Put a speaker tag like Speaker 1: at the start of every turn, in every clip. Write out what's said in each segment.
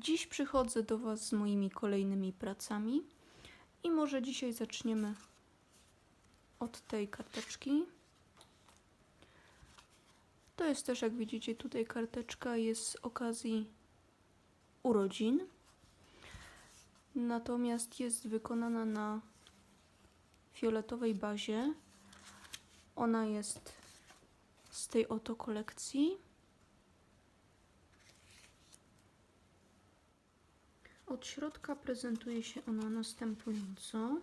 Speaker 1: Dziś przychodzę do Was z moimi kolejnymi pracami i może dzisiaj zaczniemy od tej karteczki. To jest też, jak widzicie, tutaj karteczka jest z okazji urodzin. Natomiast jest wykonana na fioletowej bazie. Ona jest z tej oto kolekcji. Od środka prezentuje się ona następująco.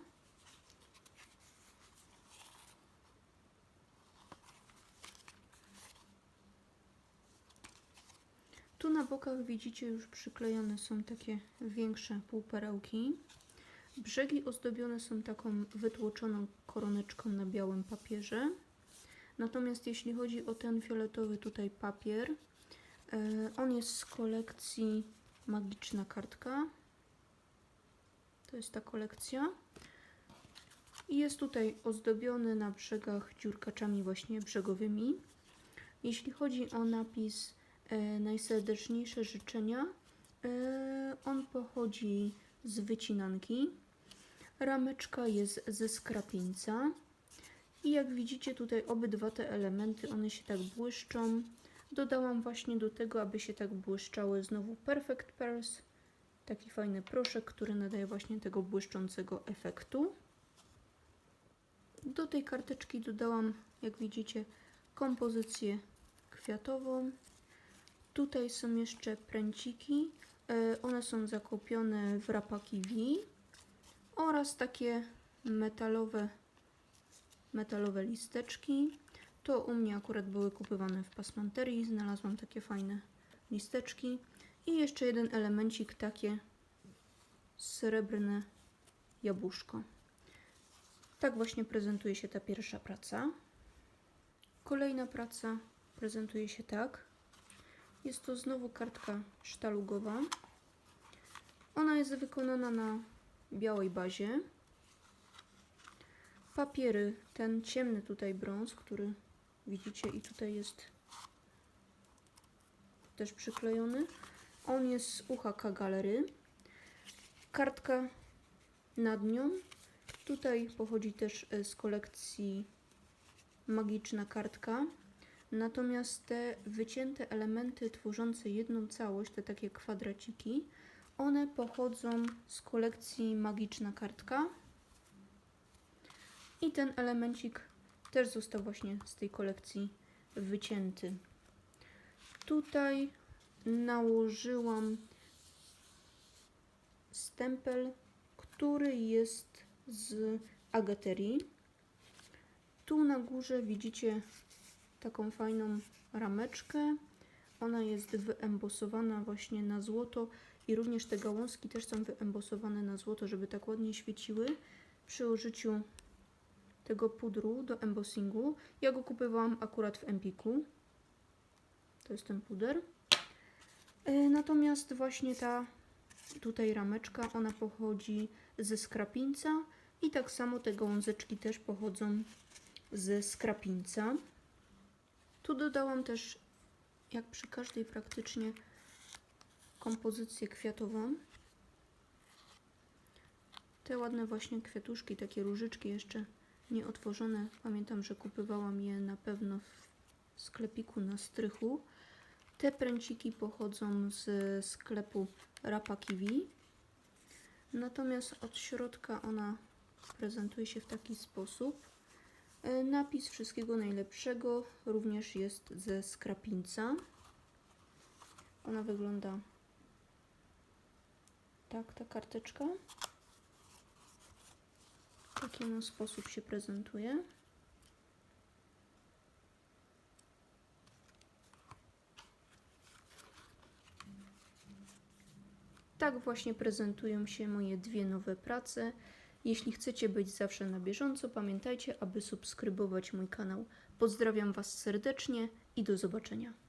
Speaker 1: Tu na bokach widzicie już przyklejone są takie większe półperełki. Brzegi ozdobione są taką wytłoczoną koroneczką na białym papierze. Natomiast jeśli chodzi o ten fioletowy tutaj papier, e, on jest z kolekcji Magiczna kartka. To jest ta kolekcja. I jest tutaj ozdobiony na brzegach dziurkaczami właśnie brzegowymi. Jeśli chodzi o napis e, Najserdeczniejsze życzenia, e, on pochodzi z wycinanki. Rameczka jest ze skrapieńca. I jak widzicie tutaj obydwa te elementy, one się tak błyszczą. Dodałam właśnie do tego, aby się tak błyszczały znowu Perfect Pearls. Taki fajny proszek, który nadaje właśnie tego błyszczącego efektu. Do tej karteczki dodałam, jak widzicie, kompozycję kwiatową. Tutaj są jeszcze pręciki. E, One są zakopione w rapaki V oraz takie metalowe, metalowe listeczki. To u mnie akurat były kupywane w pasmanterii. Znalazłam takie fajne listeczki. I jeszcze jeden elemencik, takie srebrne jabłuszko. Tak właśnie prezentuje się ta pierwsza praca. Kolejna praca prezentuje się tak. Jest to znowu kartka sztalugowa. Ona jest wykonana na białej bazie. Papiery, ten ciemny tutaj brąz, który widzicie i tutaj jest też przyklejony. On jest z UHK Galery. Kartka nad nią. Tutaj pochodzi też e, z kolekcji Magiczna Kartka. Natomiast te wycięte elementy tworzące jedną całość, te takie kwadraciki, one pochodzą z kolekcji Magiczna Kartka. I ten elemencik też został właśnie z tej kolekcji wycięty. Tutaj nałożyłam stempel, który jest z agaterii. Tu na górze widzicie taką fajną rameczkę. Ona jest wyembosowana właśnie na złoto i również te gałązki też są wyembosowane na złoto, żeby tak ładnie świeciły przy użyciu tego pudru do embossingu. Ja go kupowałam akurat w Empiku. To jest ten puder. E, Natomiast właśnie ta tutaj rameczka, ona pochodzi ze skrapińca i tak samo te gałązeczki też pochodzą ze skrapińca. Tu dodałam też, jak przy każdej praktycznie, kompozycję kwiatową. Te ładne właśnie kwiatuszki, takie różyczki jeszcze nieotworzone. Pamiętam, że kupywałam je na pewno w sklepiku na strychu. Te pręciki pochodzą z sklepu Rapa Kiwi. Natomiast od środka ona prezentuje się w taki sposób. E, Napis wszystkiego najlepszego również jest ze skrapinca. Ona wygląda tak, ta karteczka. Sposób się prezentuje. Tak właśnie prezentują się moje dwie nowe prace. Jeśli chcecie być zawsze na bieżąco, pamiętajcie, aby subskrybować mój kanał. Pozdrawiam Was serdecznie i do zobaczenia.